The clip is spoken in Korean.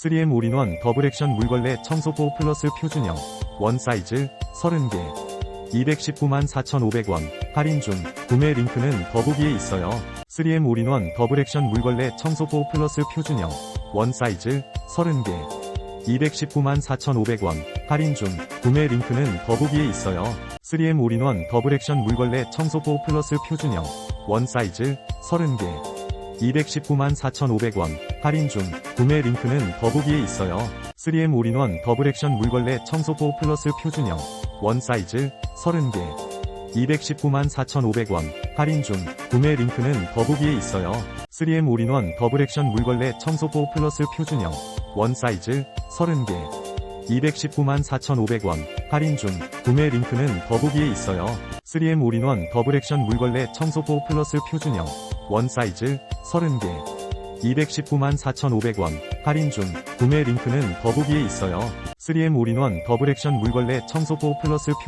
3M 올인원 더블 액션 물걸레 청소포 플러스 표준형 원 사이즈 30개 219만 4,500원 할인 중 구매 링크는 더보기에 있어요. 3M 올인원 더블 액션 물걸레 청소포 플러스 표준형 원 사이즈 30개 219만 4,500원 할인 중 구매 링크는 더보기에 있어요. 3M 올인원 더블 액션 물걸레 청소포 플러스 표준형 원 사이즈 30개 219만 4,500원 할인 중 구매 링크는 더보기에 있어요. 3M 올인원 더블 액션 물걸레 청소포 플러스 표준형 원 사이즈 30개 219만 4,500원 할인 중 구매 링크는 더보기에 있어요. 3M 올인원 더블 액션 물걸레 청소포 플러스 표준형 원 사이즈 30개 219만 4,500원 할인 중 구매 링크는 더보기에 있어요. 3M 올인원 더블 액션 물걸레 청소포 플러스 표준형 원 사이즈 30개 219만 4,500원 할인 중 구매 링크는 더보기에 있어요. 3M 올인원 더블 액션 물걸레 청소포 플러스 표